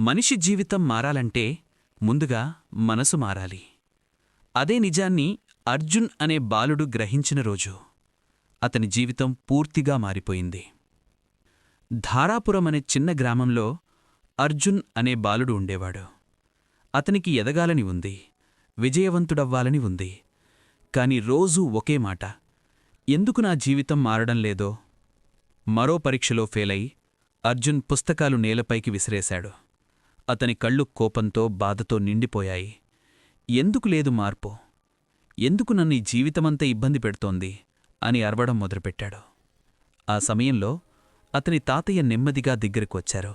మనిషి జీవితం మారాలంటే ముందుగా మనసు మారాలి. అదే నిజాన్ని అర్జున్ అనే బాలుడు గ్రహించిన రోజు. అతని జీవితం పూర్తిగా మారిపోయింది. ధారాపురం అనే చిన్న గ్రామంలో అర్జున్ అనే బాలుడు ఉండేవాడు. అతనికి ఎదగాలని ఉంది విజయవంతుడవ్వాలని ఉంది. కాని రోజూ ఒకే మాట ఎందుకు నా జీవితం మారడం లేదో? మరో పరీక్షలో ఫెయిలై అర్జున్ పుస్తకాలు నేలపైకి విసిరేశాడు. అతని కళ్ళు కోపంతో బాధతో నిండిపోయాయి. ఎందుకు లేదు మార్పు? ఎందుకు నన్ను ఈ జీవితమంతా ఇబ్బంది పెడుతోంది? అని అరవడం మొదలుపెట్టాడు. ఆ సమయంలో అతని తాతయ్య నెమ్మదిగా దగ్గరకు వచ్చారు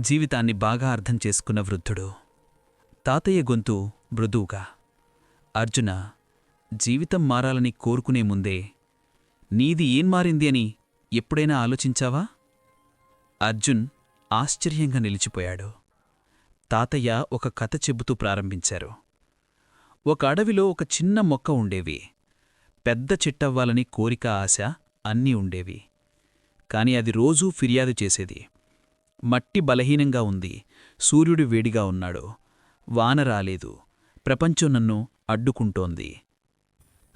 జీవితాన్ని బాగా అర్థం చేసుకున్న వృద్ధుడు. తాతయ్య గొంతు మృదువుగా. అర్జున జీవితం మారాలని కోరుకునే ముందే నీది ఏం మారింది అని ఎప్పుడైనా ఆలోచించావా? అర్జున్ ఆశ్చర్యంగా నిలిచిపోయాడు. తాతయ్య ఒక కథ చెబుతూ ప్రారంభించారు. ఒక అడవిలో ఒక చిన్న మొక్క ఉండేవి. పెద్ద చెట్టవ్వాలని కోరిక ఆశ అన్నీ ఉండేవి. కాని అది రోజూ ఫిర్యాదు చేసేది. మట్టి బలహీనంగా ఉంది. సూర్యుడు వేడిగా ఉన్నాడు. వాన రాలేదు. ప్రపంచం నన్ను అడ్డుకుంటోంది.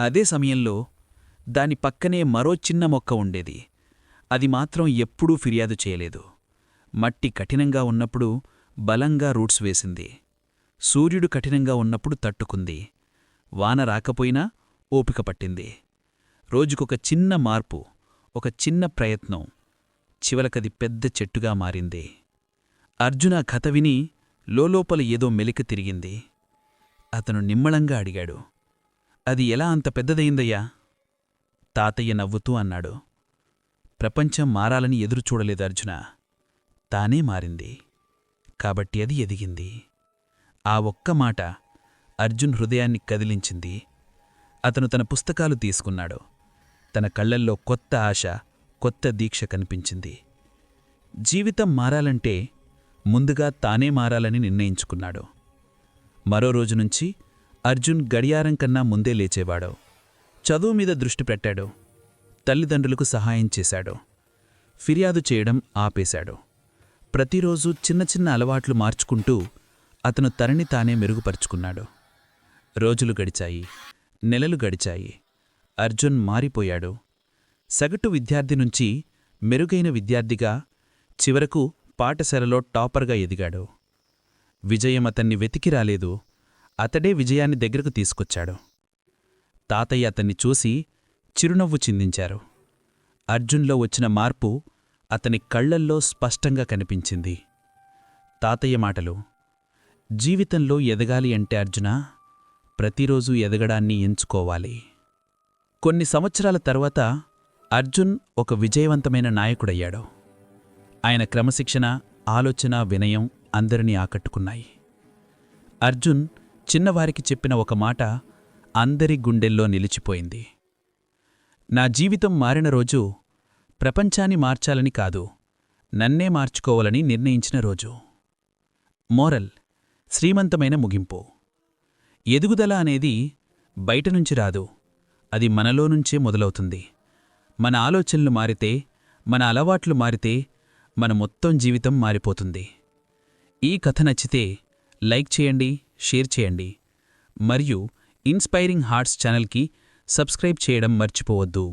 అదే సమయంలో దాని పక్కనే మరో చిన్న మొక్క ఉండేది. అది మాత్రం ఎప్పుడూ ఫిర్యాదు చేయలేదు. మట్టి కఠినంగా ఉన్నప్పుడు బలంగా రూట్స్ వేసింది. సూర్యుడు కఠినంగా ఉన్నప్పుడు తట్టుకుంది. వాన రాకపోయినా ఓపిక పట్టింది. రోజుకొక చిన్న మార్పు ఒక చిన్న ప్రయత్నం చివలకది పెద్ద చెట్టుగా మారింది. అర్జున కథ విని లోలోపల ఏదో మెలిక తిరిగింది. అతను నిమ్మళంగా అడిగాడు అది ఎలా అంత పెద్దదయిందయ్యా? తాతయ్య నవ్వుతూ అన్నాడు ప్రపంచం మారాలని ఎదురుచూడలేదు అర్జున తానే మారింది. కాబట్టి అది ఎదిగింది. ఆ ఒక్క మాట అర్జున్ హృదయాన్ని కదిలించింది. అతను తన పుస్తకాలు తీసుకున్నాడు. తన కళ్ళల్లో కొత్త ఆశ కొత్త దీక్ష కనిపించింది. జీవితం మారాలంటే ముందుగా తానే మారాలని నిర్ణయించుకున్నాడు. మరో రోజు నుంచి అర్జున్ గడియారం కన్నా ముందే లేచేవాడు. చదువు మీద దృష్టి పెట్టాడు. తల్లిదండ్రులకు సహాయం చేశాడు. ఫిర్యాదు చేయడం ఆపేశాడు. ప్రతిరోజు చిన్న చిన్న అలవాట్లు మార్చుకుంటూ అతను తనని తానే మెరుగుపరుచుకున్నాడు. రోజులు గడిచాయి నెలలు గడిచాయి. అర్జున్ మారిపోయాడు. సగటు విద్యార్థి నుంచి మెరుగైన విద్యార్థిగా చివరకు పాఠశాలలో టాపర్గా ఎదిగాడు. విజయం అతన్ని వెతికి రాలేదు. అతడే విజయాన్ని దగ్గరకు తీసుకొచ్చాడు. తాతయ్య అతన్ని చూసి చిరునవ్వు చిందించారు. అర్జున్లో వచ్చిన మార్పు అతని కళ్ళల్లో స్పష్టంగా కనిపించింది. తాతయ్య మాటలు జీవితంలో ఎదగాలి అంటే అర్జున ప్రతిరోజూ ఎదగడాన్ని ఎంచుకోవాలి. కొన్ని సంవత్సరాల తర్వాత అర్జున్ ఒక విజయవంతమైన నాయకుడయ్యాడు. ఆయన క్రమశిక్షణ ఆలోచన వినయం అందరినీ ఆకట్టుకున్నాయి. అర్జున్ చిన్నవారికి చెప్పిన ఒక మాట అందరి గుండెల్లో నిలిచిపోయింది. నా జీవితం మారిన రోజు ప్రపంచాన్ని మార్చాలని కాదు నన్నే మార్చుకోవాలని నిర్ణయించిన రోజు. మోరల్ శ్రీమంతమైన ముగింపు. ఎదుగుదల అనేది బయటనుంచి రాదు అది మనలో నుంచే మొదలవుతుంది. మన ఆలోచనలు మారితే మన అలవాట్లు మారితే మన మొత్తం జీవితం మారిపోతుంది. ఈ కథ నచ్చితే లైక్ చేయండి షేర్ చేయండి. మరియు ఇన్స్పైరింగ్ హార్ట్స్ ఛానల్కి సబ్స్క్రైబ్ చేయడం మర్చిపోవద్దు.